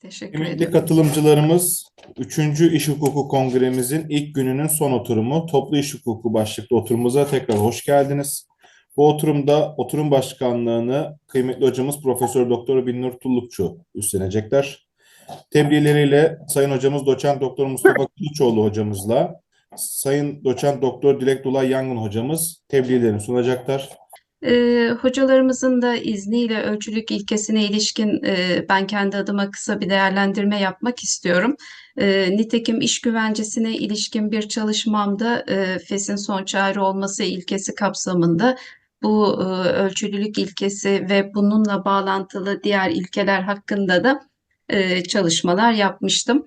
Teşekkür Kıymetli ederim. katılımcılarımız, 3. İş Hukuku Kongremizin ilk gününün son oturumu, Toplu İş Hukuku başlıklı oturumuza tekrar hoş geldiniz. Bu oturumda oturum başkanlığını kıymetli hocamız Profesör Doktor Binnur Tullukçu üstlenecekler. Tebliğleriyle Sayın Hocamız Doçent Doktor Mustafa Kılıçoğlu hocamızla Sayın Doçent Doktor Dilek Dulay Yangın hocamız tebliğlerini sunacaklar. Ee, hocalarımızın da izniyle ölçülük ilkesine ilişkin e, ben kendi adıma kısa bir değerlendirme yapmak istiyorum. E, nitekim iş güvencesine ilişkin bir çalışmamda e, FES'in son çare olması ilkesi kapsamında bu e, ölçülülük ilkesi ve bununla bağlantılı diğer ilkeler hakkında da e, çalışmalar yapmıştım.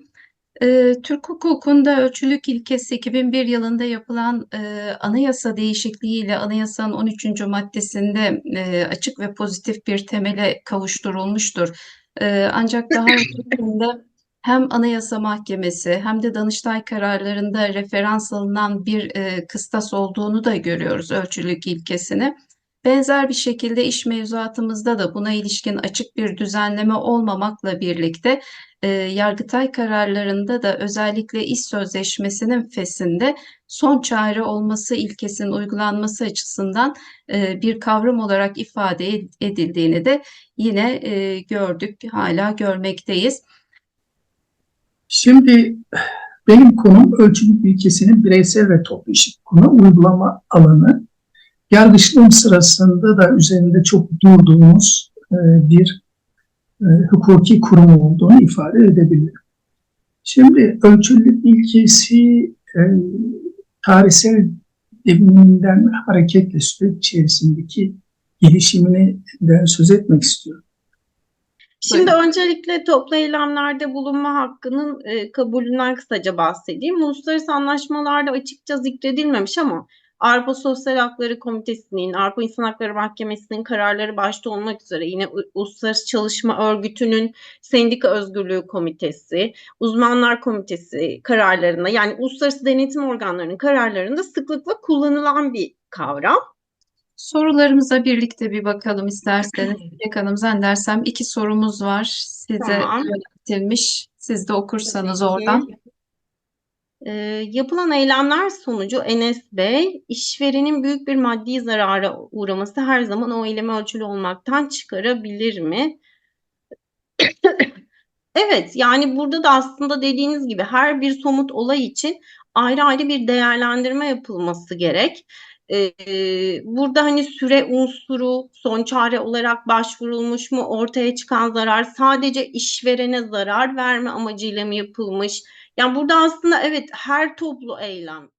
Ee, Türk hukukunda ölçülük ilkesi 2001 yılında yapılan e, anayasa değişikliğiyle anayasanın 13. maddesinde e, açık ve pozitif bir temele kavuşturulmuştur. E, ancak daha öncesinde hem Anayasa Mahkemesi hem de Danıştay kararlarında referans alınan bir e, kıstas olduğunu da görüyoruz ölçülük ilkesini. Benzer bir şekilde iş mevzuatımızda da buna ilişkin açık bir düzenleme olmamakla birlikte e, Yargıtay kararlarında da özellikle iş sözleşmesinin fesinde son çare olması ilkesinin uygulanması açısından e, bir kavram olarak ifade ed- edildiğini de yine e, gördük, hala görmekteyiz. Şimdi benim konum ölçülük ilkesinin bireysel ve toplu iş hukukuna uygulama alanı. Yargıçlığım sırasında da üzerinde çok durduğumuz e, bir e, hukuki kurum olduğunu ifade edebilirim. Şimdi ölçülük ilkesi e, tarihsel deviminden hareketle süreç içerisindeki gelişiminden söz etmek istiyorum. Şimdi öncelikle toplu eylemlerde bulunma hakkının e, kabulünden kısaca bahsedeyim. Uluslararası anlaşmalarda açıkça zikredilmemiş ama Avrupa Sosyal Hakları Komitesi'nin, Avrupa İnsan Hakları Mahkemesi'nin kararları başta olmak üzere yine Uluslararası Çalışma Örgütü'nün Sendika Özgürlüğü Komitesi, Uzmanlar Komitesi kararlarında yani uluslararası denetim organlarının kararlarında sıklıkla kullanılan bir kavram. Sorularımıza birlikte bir bakalım isterseniz. Dilek Hanım zannedersem iki sorumuz var size Tamam. yöneltilmiş. Siz de okursanız oradan. Ee, yapılan eylemler sonucu Enes Bey, işverenin büyük bir maddi zarara uğraması her zaman o eylemi ölçülü olmaktan çıkarabilir mi? Evet, yani burada da aslında dediğiniz gibi her bir somut olay için ayrı ayrı bir değerlendirme yapılması gerek. Ee, burada hani süre unsuru son çare olarak başvurulmuş mu, ortaya çıkan zarar sadece işverene zarar verme amacıyla mı yapılmış? Yani burada aslında evet her toplu eylem